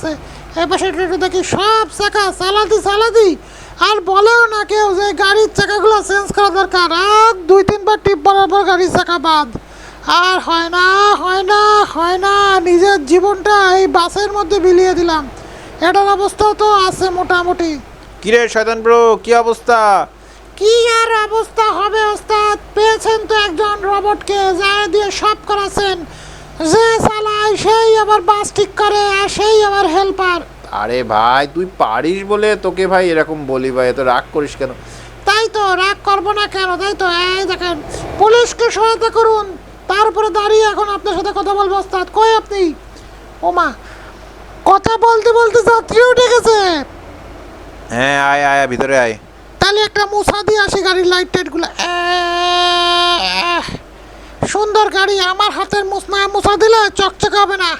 আছে? এই একটু দেখি সব চাকা চালাদি চালাদি আর বলেও না কেউ যে গাড়ির চাকাগুলো চেঞ্জ করা দরকার। আর দুই তিনবার টিপ মারার পর গাড়ির চাকা বাদ। আর হয় না হয় না হয় না নিজের জীবনটা এই বাসের মধ্যে বিলিয়ে দিলাম। এটার অবস্থাও তো আছে মোটামুটি। কিরে শয়তান ব্রো কি অবস্থা? কি আর অবস্থা হবে ওস্তাদ? পেয়েছেন তো একজন রবটকে যা দিয়ে সব করাছেন। যে চালায় সেই আবার বাস ঠিক করে আর সেই আবার হেল্পার আরে ভাই তুই পারিস বলে তোকে ভাই এরকম বলি ভাই এত রাগ করিস কেন? তাই তো রাগ করব না কেন? তাই তো এই দেখেন পুলিশকে সহায়তা করুন। তারপরে দাঁড়িয়ে এখন আপনার সাথে কথা বলব ওস্তাদ। কই আপনি? ওমা কথা বলতে বলতে যাত্রী উঠে গেছে। হ্যাঁ আয় আয় আয়, ভিতরে আয়। তাহলে একটা মুছা দিয়ে আসি গাড়ির লাইট টাইটগুলো সুন্দর গাড়ি আমার হাতের মুছনা মুছা দিলে চকচকে হবে না।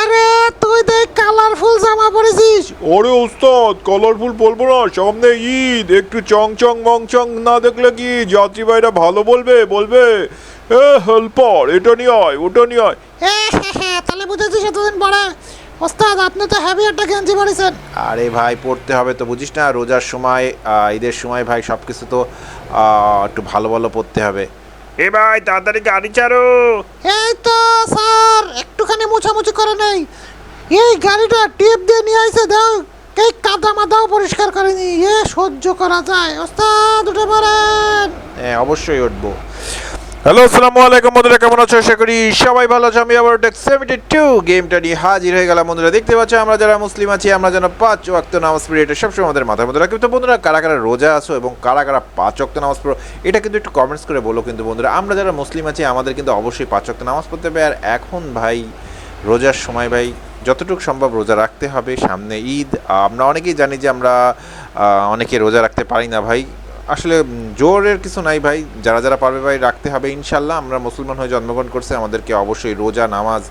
আরে তুই দেখ কালারফুল জামা পরেছিস। ওরে ওস্তাদ কালারফুল বলব না সামনে ঈদ একটু চং চং মং চং না দেখলে কি যাত্রী ভাইরা ভালো বলবে? বলবে এ হেল্পার এটা নিয়ে আয় ওটা নিয়ে আয়। এ, হে, হে, তাহলে বুঝেছিস এতদিন পরে? ওস্তাদ আপনি তো হেভি একটা গেঞ্জি পরেছেন। আরে ভাই পড়তে হবে তো বুঝিস না? রোজার সময় ঈদের সময় ভাই সব কিছু তো একটু ভালো ভালো পড়তে হবে। এ ভাই তাড়াতাড়ি গাড়ি চারো এই তো স্যার একটুখানি মুছামুছি করে নেই। এই গাড়িটা টিপ দিয়ে নিয়ে আইছে দাও। এই কাদা মাদাও পরিষ্কার করেনি। এ সহ্য করা যায়। ওস্তাদ উঠে পড়েন। হ্যাঁ অবশ্যই উঠবো। হ্যালো, আসসালামু আলাইকুম বন্ধুরা, কেমন আছো? আশা করি সবাই ভালো আছো। আমি আবার টেক সেভেন্টি টু গেমটা নিয়ে হাজির হয়ে গেলাম বন্ধুরা। দেখতে পাচ্ছ, আমরা যারা মুসলিম আছি, আমরা যেন পাঁচ ওয়াক্ত নামাজ পড়ি, এটা সবসময় আমাদের মাথায় মধ্যে রাখি। তো বন্ধুরা, কারা কারা রোজা আছো এবং কারা কারা পাঁচ ওয়াক্ত নামাজ পড়ো, এটা কিন্তু একটু কমেন্টস করে বলো কিন্তু বন্ধুরা। আমরা যারা মুসলিম আছি, আমাদের কিন্তু অবশ্যই পাঁচ ওয়াক্ত নামাজ পড়তে হবে। আর এখন ভাই, রোজার সময় ভাই, যতটুকু সম্ভব রোজা রাখতে হবে। সামনে ঈদ, আমরা অনেকেই জানি যে আমরা অনেকে রোজা রাখতে পারি না ভাই। আসলে জোরের কিছু নাই ভাই। যারা যারা পারবে ভাই, রাখতে হবে ইনশাল্লাহ। আমরা মুসলমান হয়ে জন্মগ্রহণ করছে, আমাদেরকে অবশ্যই রোজা, নামাজ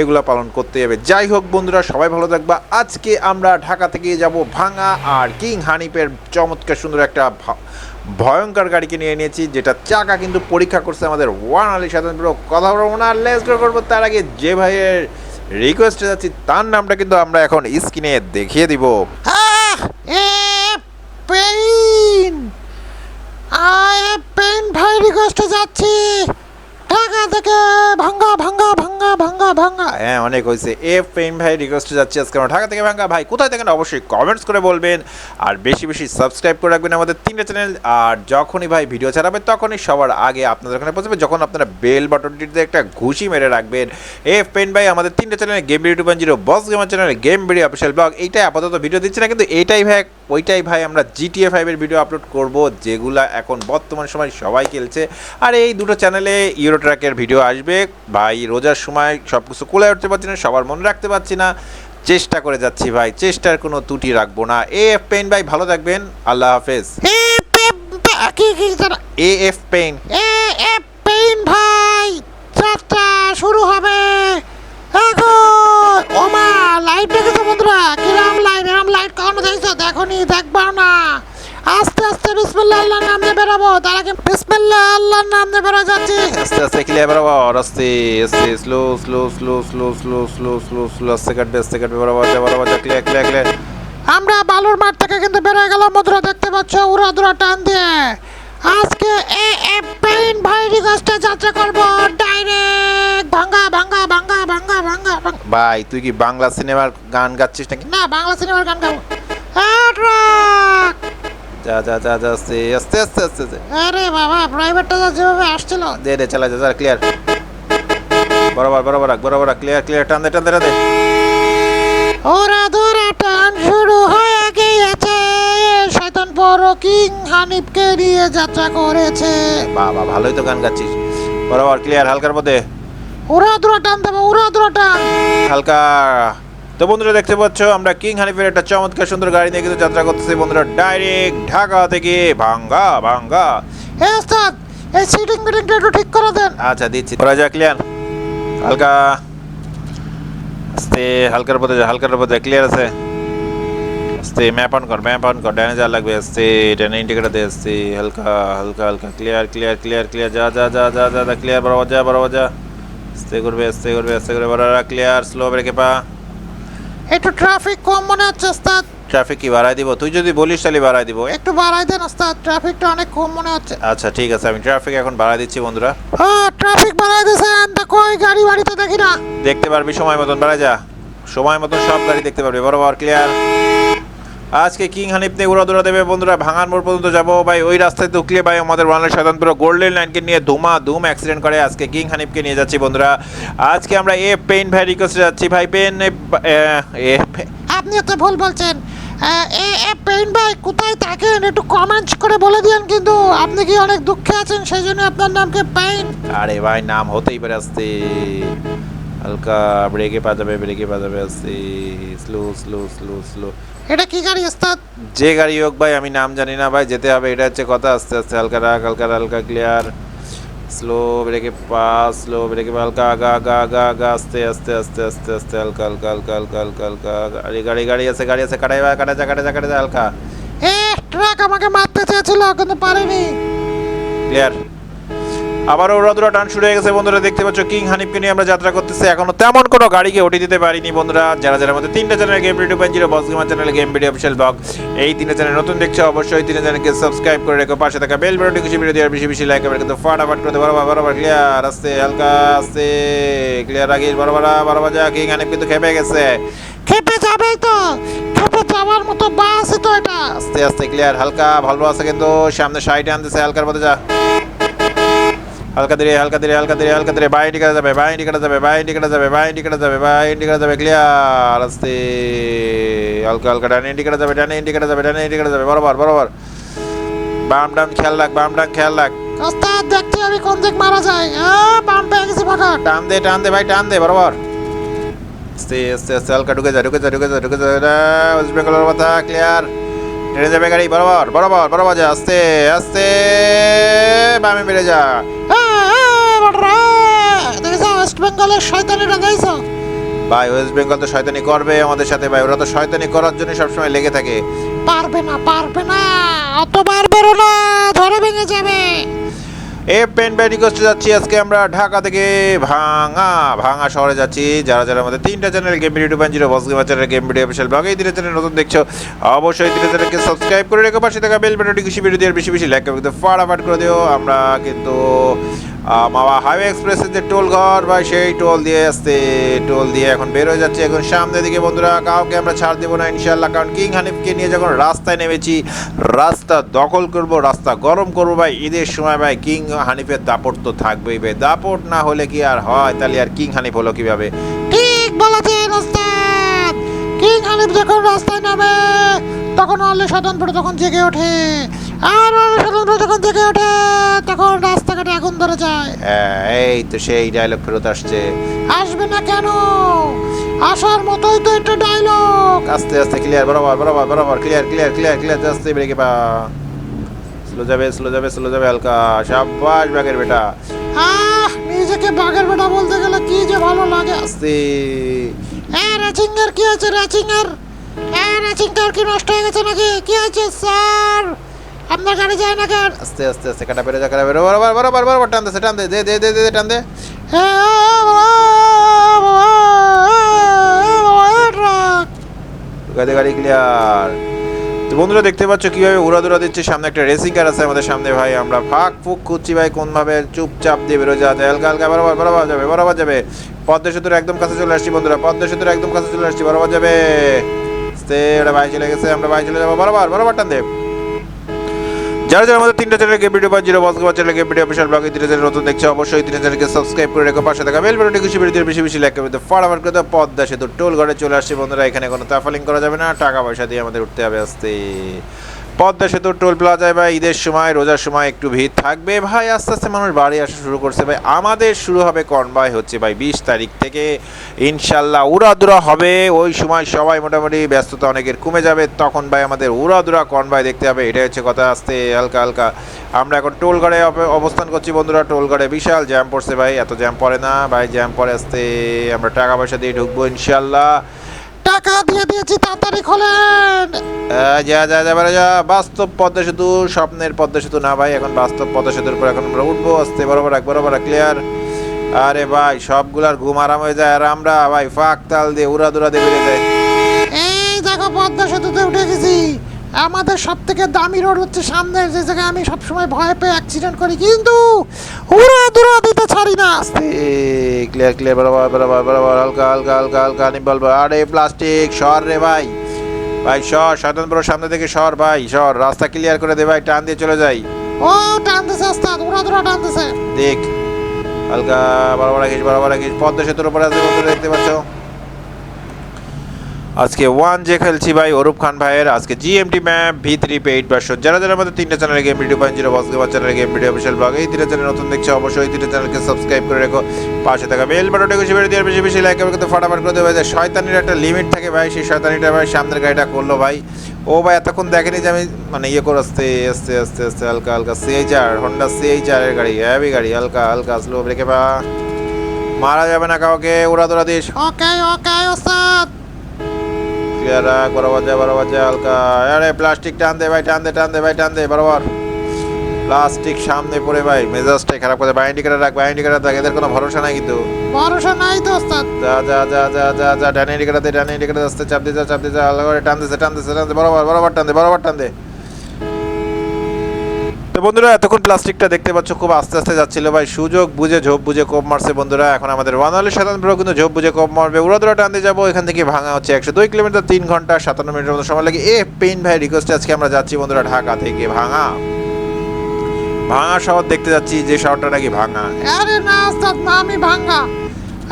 এগুলো পালন করতে হবে। যাই হোক বন্ধুরা, সবাই ভালো থাকবা। আজকে আমরা ঢাকা থেকে যাব ভাঙা আর কিং হানিপের চমৎকার সুন্দর একটা ভয়ঙ্কর গাড়িকে নিয়ে নিয়েছি, যেটা চাকা কিন্তু পরীক্ষা করছে আমাদের ওয়ান আলী সাধারণ কথা বলব না লেস করব। তার আগে যে ভাইয়ের রিকোয়েস্টে যাচ্ছি, তার নামটা কিন্তু আমরা এখন স্ক্রিনে দেখিয়ে দিব। আহ! আই পেন ভাই রিকোয়েস্টে যাচ্ছি। ঢাকা থেকে ভাঙ্গা ভাঙ্গা ভাঙ্গা ভাঙ্গা ভাঙ্গা হ্যাঁ অনেক হয়েছে। এফ পেইন ভাই রিকোয়েস্টে যাচ্ছি আজকে আমরা। ঢাকা থেকে ভাঙ্গা ভাই, কোথায় থাকেন অবশ্যই কমেন্টস করে বলবেন। আর বেশি বেশি সাবস্ক্রাইব করে রাখবেন আমাদের তিনটে চ্যানেল আর যখনই ভাই ভিডিও ছাড়াবে, তখনই সবার আগে আপনাদের ওখানে পৌঁছবে। যখন আপনারা বেল বাটনটিতে একটা ঘুষি মেরে রাখবেন। এফ পেন ভাই, আমাদের তিনটে চ্যানেলে game point zero boss gamer চ্যানেলে গেম ভিডিও অফিসিয়াল ব্লগ এইটাই আপাতত ভিডিও দিচ্ছি না। কিন্তু এইটাই ভাই, ওইটাই ভাই আমরা জিটিএ ফাইভের ভিডিও আপলোড করব, যেগুলা এখন বর্তমান সময় সবাই খেলছে। আর এই দুটো চ্যানেলে ইউরো ট্র্যাকের ভিডিও আসবে। ভাই, রোজার সময় সব কিছু কোলায় উঠতে পারছি না, সবার মনে রাখতে পারছি না। চেষ্টা করে যাচ্ছি ভাই, চেষ্টার কোনো ত্রুটি রাখব না। এ এফ পেন ভাই, ভালো থাকবেন। আল্লাহ হাফেজ। এ এফ পেন এ এ পেইন ভাই, যাত্রা শুরু হবে। এখন। ওমা লাইট দেখেছ বন্ধুরা? কিরাম লাইট এরম লাইট কখনো দেখছ? দেখবা না। আস্তে আস্তে বিসমিল্লাহ আল্লাহর নাম নিয়ে বেরাবো। তার আগে বিসমিল্লাহ আল্লাহর নাম নিয়ে বেরো যাচ্ছি। আস্তে আস্তে ক্লিয়ার বরাবর আস্তে আস্তে slow slow slow slow slow slow slow slow আস্তে কাটবে আস্তে কাটবে বরাবর যা বরাবর যা ক্লিয়ার ক্লিয়ার ক্লিয়ার আমরা বালুর মাঠ থেকে কিন্তু বেরোয় গেলাম মধুরা দেখতে পাচ্ছ উড়া দুরা টান দিয়ে। আজকে এ এ পেইন ভাই রিকোয়েস্টে যাত্রা করব ডাইরেক্ট ভাঙ্গা ভাঙ্গা ভাঙ্গা ভাঙ্গা ভাঙ্গা ভাই তুই কি বাংলা সিনেমার গান গাচ্ছিস নাকি? না বাংলা সিনেমার গান গাবো। ট্রাক যা যা যা যা আস্তে আস্তে আস্তে আস্তে আস্তে। আরে বাবা প্রাইভেটটা যা যেভাবে আসছিল। দে দে চালা যা যা ক্লিয়ার বরাবর বরাবর রাখ বরাবর রাখ ক্লিয়ার ক্লিয়ার টান দে টান দে টান দে। ওরা ধরে টান শুরু হয়ে গিয়েছে। শয়তান বড় কিং হানিফকে নিয়ে যাত্রা করেছে। বাবা ভালোই তো গান গাচ্ছিস। বরাবর ক্লিয়ার হালকার মধ্যে। উড়া দুরা টান দেবো উড়া দুরা টান। হালকা। তো বন্ধুরা দেখতে পাচ্ছ আমরা কিং হানিফের একটা চমৎকার সুন্দর গাড়ি নিয়ে কিন্তু যাত্রা করতেছি। বন্ধুরা ডাইরেক্ট ঢাকা থেকে ভাঙ্গা ভাঙ্গা। হে ওস্তাদ এই সিটিং মিটিংটা একটু ঠিক করে দেন। আচ্ছা দিচ্ছি। করা যা ক্লিয়ার হালকা। আস্তে হালকার উপরে যা হালকার যা ক্লিয়ার আছে। আস্তে ম্যাপ অন কর ম্যাপ অন কর। যা লাগবে আস্তে ডানে ইন্ডিকেটার দে আস্তে। হালকা হালকা হালকা ক্লিয়ার ক্লিয়ার ক্লিয়ার ক্লিয়ার যা যা যা যা যা যা ক্লিয়ার বরাবর যা বরাবর যা। আস্তে করবে আস্তে করবে আস্তে করে বরাবর ক্লিয়ার স্লো ব্রেকে পা। একটু ট্রাফিক কম মনে হচ্ছে ওস্তাদ। ট্রাফিক কি বাড়াই দিব? তুই যদি বলিস তাহলে বাড়াই দিব। একটু বাড়াই দেন ওস্তাদ। ট্রাফিকটা অনেক কম মনে হচ্ছে। আচ্ছা ঠিক আছে আমি ট্রাফিক এখন বাড়াই দিচ্ছি বন্ধুরা। হ্যাঁ ট্রাফিক বাড়াই দিয়েছেন। দেখো ওই গাড়ি বাড়িতে দেখি না। দেখতে পারবি সময় মতন বাড়াই যা। সময় মতন সব গাড়ি দেখতে পারবি। বরাবর ক্লিয়ার আজকে কিং হানিফ নিয়ে উড়া দৌড়া দেবে। বন্ধুরা ভাঙান মোড় পর্যন্ত যাব। ভাই ওই রাস্তায় ঢুকলে ভাই আমাদের বাংলাদেশ স্বতন্ত্র গোল্ডেন লাইনকে নিয়ে ধুমা ধুম অ্যাক্সিডেন্ট করে আজকে কিং হানিফকে নিয়ে যাচ্ছি বন্ধুরা। আজকে আমরা এ পেন ভাই রিকোয়েস্টে যাচ্ছি। ভাই পেন এ আপনি তো ভুল বলছেন। এ পেইন ভাই কোথায় থাকেন? একটু কমেন্টস করে বলে দিয়েন কিন্তু। আপনি কি অনেক দুঃখে আছেন? সেই জন্য আপনার নামকে পেইন আরে ভাই নাম হতেই পারে আসতে। হালকা ব্রেকে পা যাবে ব্রেকে পা যাবে আসতে। স্লো স্লো স্লো স্লো এটা কি গাড়ি ওস্তাদ? যে গাড়ি হোক ভাই আমি নাম জানি না ভাই যেতে হবে এটা হচ্ছে কথা আস্তে আস্তে হালকা রাখ হালকা হালকা ক্লিয়ার স্লো ব্রেকে পা স্লো ব্রেকে পা হালকা আগা আগা আগা আগা আস্তে আস্তে আস্তে আস্তে আস্তে হালকা হালকা হালকা হালকা হালকা হালকা গাড়ি গাড়ি গাড়ি আছে গাড়ি আছে কাটাই বা কাটা যা কাটা যা কাটা যা হালকা। এ ট্রাক আমাকে মারতে চেয়েছিল কিন্তু পারেনি। ক্লিয়ার আবারও উড়াদুরা টান শুরু হয়ে গেছে। বন্ধুরা দেখতে পাচ্ছ কিং হানিফকে নিয়ে আমরা যাত্রা করতেছি। এখনও তেমন কোনো গাড়িকে ওটি দিতে পারিনি বন্ধুরা। যারা যারা আমাদের তিনটা channel game video point zero boss gamer channel game video official blog এই তিনটা চ্যানেল নতুন দেখছ অবশ্যই তিনটা চ্যানেলকে সাবস্ক্রাইব করে রেখো। পাশে থাকা বেল বাটনটি খুশি ভিডিও দেওয়ার বেশি বেশি লাইক করে কিন্তু ফাটাফাট করে দাও। বরাবর বরাবর ক্লিয়ার আস্তে হালকা আস্তে ক্লিয়ার আগে বরাবর বরাবর যা কিং হানিফ কিন্তু খেপে গেছে। খেপে যাবেই তো খেপে যাওয়ার মতো বাসই তো এটা। আস্তে আস্তে ক্লিয়ার হালকা ভালো আছে কিন্তু সামনে সাইডে আনতেছে হালকার মধ্যে যা। হালকা ধীরে হালকা ধীরে হালকা ধীরে হালকা ধীরে বাইন্ডি কাটা যাবে বাইন্ডি কাটা যাবে বাইন্ডি কাটা যাবে বাইন্ডি কাটা যাবে কাটা যাবে ক্লিয়ার আস্তে। হালকা হালকা ডানে কাটা যাবে ডানে কাটা যাবে ডানে কাটা যাবে বরাবর বরাবর। বাম ডাম খেয়াল রাখ বাম ডাম খেয়াল রাখ। ওস্তাদ দেখছি আমি কোন দিক মারা আ, বাম পেয়ে গেছি টান দে টান দে ভাই টান দে বরাবর। আস্তে আস্তে আস্তে হালকা ঢুকে যা ঢুকে যা ঢুকে যা ঢুকে যা ওয়েস্ট বেঙ্গলের কথা ক্লিয়ার ট্রেনে যাবে গাড়ি বরাবর বরাবর বরাবর যা আস্তে আস্তে বামে বেড়ে যা। ওয়েস্ট বেঙ্গলের শয়তানিটা দেখেছ ভাই ওয়েস্ট বেঙ্গল তো শয়তানি করবে আমাদের সাথে ভাই। ওরা তো শয়তানি করার জন্য সবসময় লেগে থাকে। পারবে না পারবে না। অতবার বেরো না ধরে ভেঙে যাবে। এ পেন বাই রিকোয়েস্টে যাচ্ছি। আজকে আমরা ঢাকা থেকে ভাঙা ভাঙা শহরে যাচ্ছি। যারা যারা আমাদের তিনটা channel game video two point zero boss gamer channel game video official blog এই তিনটা চ্যানেল নতুন দেখছ অবশ্যই তিনটা চ্যানেলকে সাবস্ক্রাইব করে রেখো। পাশে থাকা বেল বাটনটি খুশি ভিডিও দিয়ে বেশি বেশি লাইক করে ফাটাফাট করে দিও। আমরা কিন্তু মাওয়া হাইওয়ে এক্সপ্রেসের যে টোল ঘর বা সেই টোল দিয়ে আসতে, টোল দিয়ে এখন বের হয়ে যাচ্ছে। এখন সামনের দিকে বন্ধুরা, কাউকে আমরা ছাড় দেবো না ইনশাল্লাহ কারণ কিং হানিফকে নিয়ে যখন রাস্তায় নেমেছি, রাস্তা দখল করব, রাস্তা গরম করব, ভাই, ঈদের সময়, ভাই, কিং হানিফের দাপট তো থাকবেই, ভাই। দাপট না হলে কি আর হয়? তাহলে আর কিং হানিফ হলো কীভাবে? ঠিক বলেছেন, ওস্তাদ। কিং হানিফ যখন রাস্তায় নামে, তখন অলি স্বতন্ত্র তখন জেগে ওঠে। আর স্বতন্ত্র যখন জেগে ওঠে তখন রাস্তাঘাটে আগুন ধরে যায়। হ্যাঁ এই তো সেই ডায়লগ ফেরত আসছে। আসবে না কেন? আসার মতোই তো একটা ডায়লগ আস্তে আস্তে ক্লিয়ার বরাবর বরাবর বরাবর ক্লিয়ার ক্লিয়ার ক্লিয়ার ক্লিয়ার আস্তে ব্রেকে পা। স্লো যাবে স্লো যাবে স্লো যাবে হালকা। সাব্বাস ব্যাগের বেটা। আহ নিজেকে বাঘের বেটা বলতে গেলে কি যে ভালো লাগে। আস্তে। এ রেচিং এর কি আছে রেচিং এর এ রেচিং কি নষ্ট হয়ে গেছে নাকি? কি আছে স্যার আপনার গাড়ি যায় না কেন? আস্তে আস্তে আস্তে কাটা বেড়ে যা কাটা বেরো বরাবর বরাবর বরাবর টান দে টান দে দে দে দে দে টান দে। গাড়ি গাড়ি ক্লিয়ার তো বন্ধুরা দেখতে পাচ্ছ কীভাবে উড়াদুরা দিচ্ছে। সামনে একটা রেসিং কার আছে আমাদের সামনে ভাই। আমরা ফাঁক ফুক খুঁজছি ভাই কোনভাবে চুপচাপ দিয়ে বেরো যাওয়া যায়। হালকা হালকা বরাবর বরাবর যাবে বরাবর যাবে। পদ্মা সেতুর একদম কাছে চলে আসছি বন্ধুরা। পদ্মা সেতুর একদম কাছে চলে আসছি বরাবর যাবে। আস্তে ওটা ভাই চলে গেছে আমরা ভাই চলে যাব। বরাবর বরাবর টান দে। যারা যারা আমাদের তিনটা চ্যানেল গেম ভিডিও বা zero boss gamer channel game video official বাকি তিনটা চ্যানেল নতুন দেখছে, অবশ্যই তিনটা চ্যানেলকে সাবস্ক্রাইব করে রেখো, পাশে থাকা বেল বাটনটি খুশি ভিডিও বেশি বেশি লাইক করতে ফটাফট করে পদ্মা সেতু টোল ঘরে চলে আসছে, বন্ধুরা, এখানে কোনো তাফালিং করা যাবে না, টাকা পয়সা দিয়ে আমাদের উঠতে হবে আসতে। পদ্মা সেতু, টোল প্লাজায় ভাই ঈদের সময়, রোজার সময় একটু ভিড় থাকবে। ভাই, আস্তে আস্তে মানুষ বাড়ি আসা শুরু করছে। ভাই, আমাদের শুরু হবে কনভয় হচ্ছে, ভাই, বিশ তারিখ থেকে। ইনশাল্লাহ উড়াদুরা হবে। ওই সময় সবাই মোটামুটি ব্যস্ততা অনেকের কমে যাবে। তখন ভাই, আমাদের উড়াদুরা কনভয় দেখতে হবে। এটাই হচ্ছে কথা, আসতে, হালকা হালকা। আমরা এখন টোল ঘরে অবস্থান করছি বন্ধুরা। টোল ঘরে বিশাল জ্যাম পড়ছে ভাই। এত জ্যাম পড়ে না। ভাই, জ্যাম পড়ে আসতে, আমরা টাকা পয়সা দিয়ে ঢুকবো ইনশাল্লাহ। টাকা দিয়ে দিয়েছি তাড়াতাড়ি খোলেন। যা যা যা বেড়ে যা। বাস্তব পদ্মা সেতু স্বপ্নের পদ্মা সেতু না ভাই এখন বাস্তব পদ্মা সেতুর উপর এখন আমরা উঠবো আসতে বরাবর এক বরাবর ক্লিয়ার আরে ভাই সবগুলার ঘুম আরাম হয়ে যায় আর আমরা ভাই ফাঁক তাল দিয়ে উড়া দুরা দিয়ে বেরিয়ে যায় এই দেখো পদ্মা সেতুতে উঠে গেছি। আমাদের সব থেকে দামি রোড হচ্ছে সামনের যে জায়গায় আমি সবসময় ভয় পেয়ে অ্যাক্সিডেন্ট করি। কিন্তু উড়া দুরা দিতে ছাড়ি না। ক্লিয়ার ক্লিয়ার বরাবর বরাবর বরাবর হালকা হালকা হালকা হালকা বলব আরে প্লাস্টিক সর রে ভাই। ভাই সর শয়তান বড় সামনে থেকে সর ভাই সর। রাস্তা ক্লিয়ার করে দে ভাই টান দিয়ে চলে যাই। ও টানতেছে ওস্তাদ উড়া দুরা টানতেছে। দেখ হালকা বরাবর রাখিস বরাবর রাখিস। পদ্মা সেতুর উপরে আছে বন্ধুরা দেখতে পাচ্ছ? আজকে ওয়ান যে খেলছি ভাই অরূপ খান ভাইয়ের আজকে GMT map V three paid version যারা যারা আমাদের তিনটা চ্যানেলে game video point zero boss gamer চ্যানেলে গেম ভিডিও অফিসিয়াল ব্লগ এই তিনটা চ্যানেল নতুন দেখছে অবশ্যই তিনটা চ্যানেলকে সাবস্ক্রাইব করে রেখো। পাশে থাকা বেল বাটনটা খুশি বেড়ে দিয়ে বেশি বেশি লাইক করবে কিন্তু ফটাফট করে দেবে যে শয়তানির একটা লিমিট থাকে ভাই, সেই শয়তানিটা ভাই সামনের গাড়িটা করল ভাই। ও ভাই এতক্ষণ দেখেনি যে আমি মানে ইয়ে করে আসতে, আস্তে আস্তে আস্তে, হালকা হালকা সিএইচআর হন্ডা সিএইচআর এর গাড়ি হ্যাভি গাড়ি, হালকা হালকা স্লো ব্রেকে পা মারা যাবে না কাউকে উড়া দৌড়া দিস ওকে ওকে ওস্তাদ। রাখ বরাবর যা বরাবর যা হালকা। আরে প্লাস্টিক টান দে ভাই টান দে টান দে ভাই টান দে বরাবর। প্লাস্টিক সামনে পড়ে ভাই মেজাজটাই খারাপ করে। বাইন্ডি ইন্ডিকেটার রাখ বাইন্ডি ইন্ডিকেটার রাখ এদের কোনো ভরসা নাই কিন্তু। ভরসা নাই তো ওস্তাদ। যা যা যা যা যা যা ডানে ইন্ডিকেটার ডানে ইন্ডিকেটার আসতে চাপ দিয়ে যা চাপ দিয়ে যা আলাদা করে টান দিছে টান দিছে টান দে বরাবর বরাবর টান দে বরাবর টান দে। বন্ধুরা এতক্ষণ প্লাস্টিকটা দেখতে পাচ্ছ খুব আস্তে আস্তে যাচ্ছিল। ভাই সুযোগ বুঝে ঝোপ বুঝে কোপ মারছে বন্ধুরা। এখন আমাদের ওয়ানালি সাধারণ প্রো কিন্তু ঝোপ বুঝে কোপ মারবে। উড়াদুরা টানতে যাব এখান থেকে ভাঙা হচ্ছে একশো দুই কিলোমিটার তিন ঘণ্টা সাতান্ন মিনিটের মতো সময় লাগে। এ পেইন ভাই রিকোয়েস্টে আজকে আমরা যাচ্ছি বন্ধুরা ঢাকা থেকে ভাঙা। ভাঙা শহর দেখতে যাচ্ছি যে শহরটা নাকি ভাঙা। আরে না ওস্তাদ না আমি ভাঙ্গা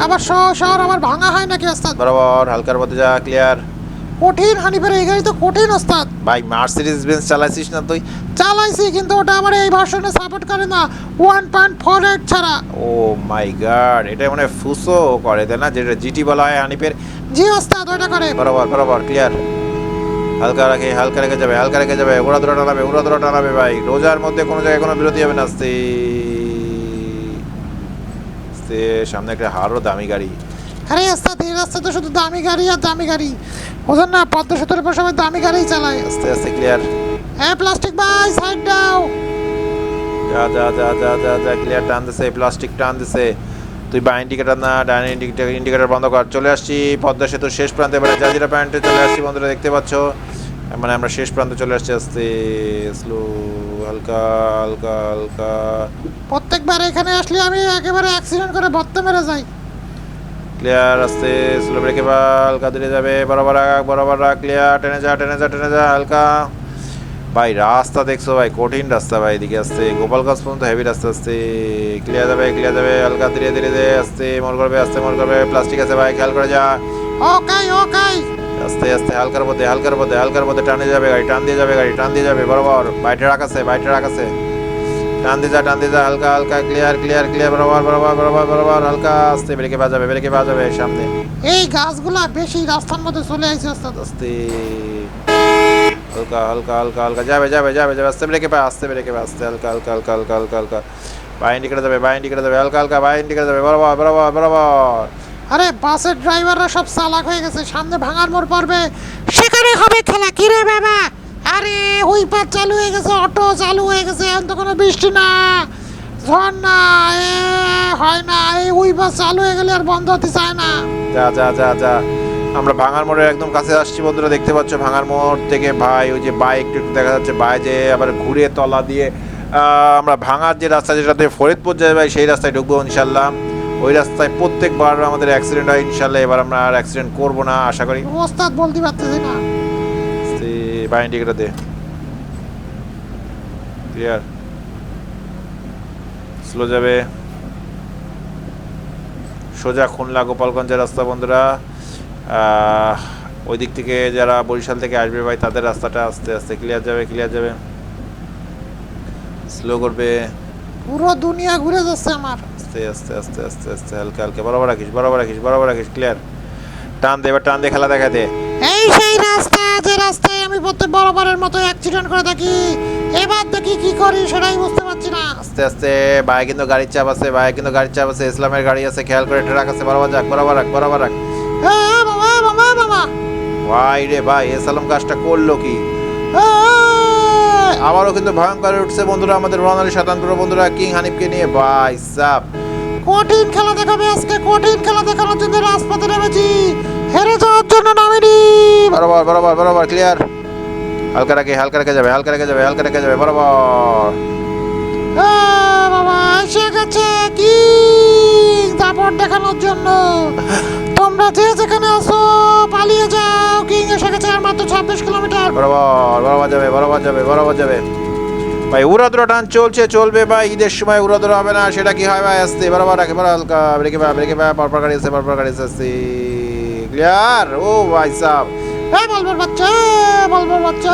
আবার শহর শহর আমার ভাঙা হয় নাকি ওস্তাদ? বরাবর হালকার মধ্যে যা ক্লিয়ার কঠিন হানিফের এই গাড়ি তো কঠিন ওস্তাদ। ভাই মার্সিডিজ বেঞ্চ চালাইছিস না তুই? চালাইছি কিন্তু ওটা আমার এই ভার্সনে সাপোর্ট করে না। ওয়ান পয়েন্ট ফোর এইট ছাড়া। ও মাই গড এটা মানে ফুসো করে তাই না? যেটা জিটি বলা হয় হানিফের। জি ওস্তাদ ওটা করে। বরাবর বরাবর ক্লিয়ার হালকা রাখে হালকা রেখে যাবে হালকা রেখে যাবে উড়া ধরা টানাবে উড়া ধরা টানাবে ভাই। রোজার মধ্যে কোনো জায়গায় কোনো বিরতি হবে না আস্তে সামনে একটা হারও দামি গাড়ি। আরে ওস্তাদ এই রাস্তা তো শুধু দামি গাড়ি আর দামি গাড়ি। ওজন না পদ্মা সেতুর উপর সবাই দামি গাড়ি চালায়। আস্তে আস্তে ক্লিয়ার হ্যাঁ প্লাস্টিক ভাই সাইড দাও। যা যা যা যা যা যা ক্লিয়ার টান দিছে প্লাস্টিক টান দিছে তুই বা ইন্ডিকেটার না ডান ইন্ডিকেটার ইন্ডিকেটার বন্ধ কর। চলে আসছি পদ্মা সেতুর শেষ প্রান্তে মানে জাজিরা প্যান্টে চলে আসছি বন্ধুরা দেখতে পাচ্ছ? মানে আমরা শেষ প্রান্তে চলে আসছি আস্তে স্লো হালকা হালকা হালকা। প্রত্যেকবার এখানে আসলে আমি একেবারে অ্যাক্সিডেন্ট করে বত্তে মেরে যাই। ক্লিয়ার আস্তে স্লো ব্রেকে বা হালকা ধীরে যাবে বরাবর রাখ বরাবর রাখ ক্লিয়ার টেনে যা টেনে যা টেনে যা হালকা। ভাই রাস্তা দেখছ ভাই কঠিন রাস্তা ভাই এদিকে আসতে গোপালগঞ্জ পর্যন্ত হেভি রাস্তা আসতে। ক্লিয়ার যাবে ক্লিয়ার যাবে হালকা ধীরে ধীরে ধীরে আস্তে মোর করবে আস্তে মোর করবে প্লাস্টিক আছে ভাই খেয়াল করে যা। ওকে ওকে আস্তে আস্তে হালকার মধ্যে হালকার মধ্যে হালকার মধ্যে টানে যাবে গাড়ি টান দিয়ে যাবে গাড়ি টান দিয়ে যাবে বরাবর। বাইটে রাখ আছে বাইটে রাখাছে টান দিয়ে যা টান যা হালকা হালকা ক্লিয়ার ক্লিয়ার ক্লিয়ার বরাবর বরাবর বরাবর বরাবর হালকা আস্তে ব্রেকে বাজাবে ব্রেকে বাজাবে সামনে। এই গাছগুলা বেশি রাস্তার মধ্যে চলে আইছে ওস্তাদ আস্তে। হালকা হালকা হালকা হালকা যাবে যাবে যাবে যাবে আস্তে ব্রেকে পা আস্তে ব্রেকে পা আস্তে হালকা হালকা হালকা হালকা হালকা হালকা। বাই ইন্ডিকেটার যাবে বাই ইন্ডিকেটার যাবে হালকা হালকা বাই ইন্ডিকেটার যাবে বরাবর বরাবর বরাবর। আরে বাসের ড্রাইভাররা সব চালাক হয়ে গেছে সামনে ভাঙার মোড় পড়বে। সেখানে হবে খেলা কি রে বাবা? আরে হুইপার চালু হয়ে গেছে অটো চালু হয়ে গেছে এখন তো কোনো বৃষ্টি না ঝড় না এ হয় না এই হুইপার চালু হয়ে গেলে আর বন্ধ হতে চায় না। যা যা যা যা আমরা ভাঙার মোড়ের একদম কাছে আসছি বন্ধুরা দেখতে পাচ্ছ ভাঙার মোড় থেকে ভাই ওই যে বাইক একটু একটু দেখা যাচ্ছে বাই যে আবার ঘুরে তলা দিয়ে আমরা ভাঙার যে রাস্তা যেটাতে ফরিদপুর যায় ভাই সেই রাস্তায় ঢুকবো ইনশাল্লাহ ওই রাস্তায় প্রত্যেকবার আমাদের অ্যাক্সিডেন্ট হয় ইনশাল্লাহ এবার আমরা আর অ্যাক্সিডেন্ট করব না আশা করি। ওস্তাদ বলতে পারতেছি না। বাই ইন্ডিকেটার দে। ক্লিয়ার স্লো যাবে। সোজা খুলনা গোপালগঞ্জের রাস্তা বন্ধুরা। ওই দিক থেকে যারা বরিশাল থেকে আসবে ভাই তাদের রাস্তাটা আস্তে আস্তে ক্লিয়ার যাবে ক্লিয়ার যাবে। স্লো করবে। পুরো দুনিয়া ঘুরে যাচ্ছে আমার। আস্তে আস্তে আস্তে আস্তে আস্তে হালকা হালকা। বরাবর রাখিস বরাবর রাখিস বরাবর রাখিস ক্লিয়ার টান দে এবার টান দে খেলা দেখা দে। এই সেই রাস্তা আমি প্রত্যেক বরাবরের মতো অ্যাক্সিডেন্ট করে থাকি। এবার দেখি কি করি সেটাই বুঝতে পারছি না। আস্তে আস্তে ভাই কিন্তু গাড়ির চাপ আছে ভাই কিন্তু গাড়ির চাপ আছে ইসলামের গাড়ি আছে খেয়াল করে ট্রাক আছে বরাবর যাক বরাবর রাখ বরাবর রাখ। এ, এ, বাবা বাবা বাবা। ভাই রে ভাই এসালাম কাজটা করল কি? এ, এ, আবারও কিন্তু ভয়ঙ্কর উঠছে বন্ধুরা আমাদের রনালি শতানপুর বন্ধুরা কিং হানিফকে নিয়ে ভাই সাপ কঠিন খেলা দেখাবে আজকে কঠিন খেলা দেখানোর জন্য রাজপথে নেমেছি। হেরে যাওয়ার জন্য নামিনি। বরাবর বরাবর বরাবর ক্লিয়ার হালকা রাখে হালকা রেখে যাবে হালকা রেখে যাবে হালকা রেখে যাবে বরাবর। বাবা এসে গেছে কি? দাপট দেখানোর জন্য। তোমরা যে যেখানে আসো পালিয়ে যাও। কিং এসে গেছে আর মাত্র ছাব্বিশ কিলোমিটার। বরাবর বরাবর যাবে বরাবর যাবে বরাবর যাবে। ভাই উড়াদুরা টান চলছে চলবে ভাই ঈদের সময় উড়াদুরা হবে না সেটা কি হয় ভাই আসতে। বরাবর রাখে বড় হালকা ব্রেকে ভাই ব্রেকে ভাই পরপর গাড়ি আছে পরপর গাড়ি আছে ক্লিয়ার ও ভাই সাহ এ বলবর বাচ্চা বলবর বাচ্চা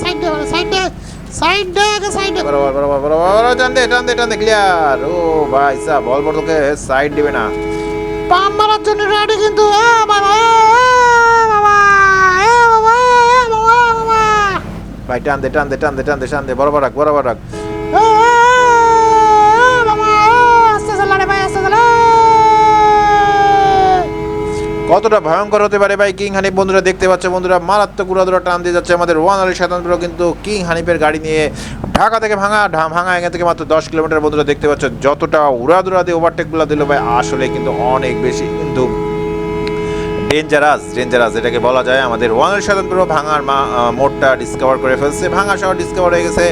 সাইড দে সাইড দে সাইড দে সাইড দে। বরাবর বরাবর বরাবর টান দে টান দে টান দে ক্লিয়ার ও ভাই সাহ বল বল তোকে সাইড দিবে না। পাম মারার জন্য রেডি কিন্তু এ বাবা এ এ বাবা এ বাবা এ বাবা এ বাবা। ভাই টান দে টান দে টান দে টান দে টান দে বরাবর রাখ বরাবর রাখ এ, এ, এ, বাবা এ, আস্তে চালা রে ভাই আস্তে চালা কতটা ভয়ঙ্কর হতে পারে ভাই কিং হানিফ? বন্ধুরা দেখতে পাচ্ছে, বন্ধুরা মারাত্মক উড়াদুরা টান দিয়ে যাচ্ছে আমাদের ওয়ান আলী স্বাতন্ত্র কিন্তু কিং হানিফের গাড়ি নিয়ে ঢাকা থেকে ভাঙা ভাঙা এখান থেকে মাত্র দশ কিলোমিটার। বন্ধুরা দেখতে পাচ্ছ, যতটা উড়াদুরা দিয়ে ওভারটেকগুলো দিল ভাই, আসলে কিন্তু অনেক বেশি কিন্তু ডেঞ্জারাস ডেঞ্জারাস এটাকে বলা যায়। আমাদের ওয়ানের স্বাতন্ত্র ভাঙার মোড়টা ডিসকভার করে ফেলছে। ভাঙা শহর ডিসকভার হয়ে গেছে।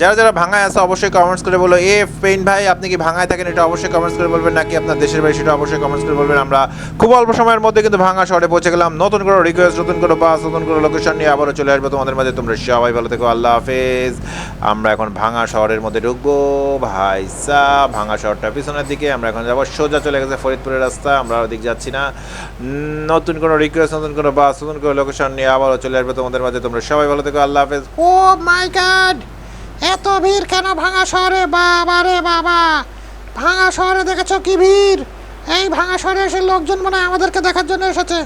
যারা যারা ভাঙায় আছে, অবশ্যই কমেন্টস করে বলো। এ, পেইন ভাই, আপনি কি ভাঙায় থাকেন? এটা অবশ্যই কমেন্টস করে বলবেন। নাকি আপনার দেশের বাড়ি সেটা অবশ্যই কমেন্টস করে বলবেন। আমরা খুব অল্প সময়ের মধ্যে কিন্তু ভাঙা শহরে পৌঁছে গেলাম। নতুন করে রিকোয়েস্ট নতুন করে বাস নতুন করে লোকেশন নিয়ে আবারও চলে আসব তোমাদের মাঝে। তোমরা সবাই ভালো থেকো। আল্লাহ হাফেজ। আমরা এখন ভাঙা শহরের মধ্যে ঢুকবো। ভাই সা ভাঙা শহরটা পিছনের দিকে। আমরা এখন যাব সোজা চলে গেছে ফরিদপুরের রাস্তা। আমরা ওদিক যাচ্ছি না। নতুন কোনো রিকোয়েস্ট নতুন কোনো বাস নতুন করে লোকেশন নিয়ে আবারও চলে আসবে তোমাদের মাঝে। তোমরা সবাই ভালো থেকো। আল্লাহ হাফেজ। ও মাই গড এত ভিড় কেন ভাঙা শহরে? বাবা রে বাবা। ভাঙা শহরে দেখেছ কি ভিড়? এই ভাঙা শহরে এসে লোকজন মনে আমাদেরকে দেখার জন্য এসেছে।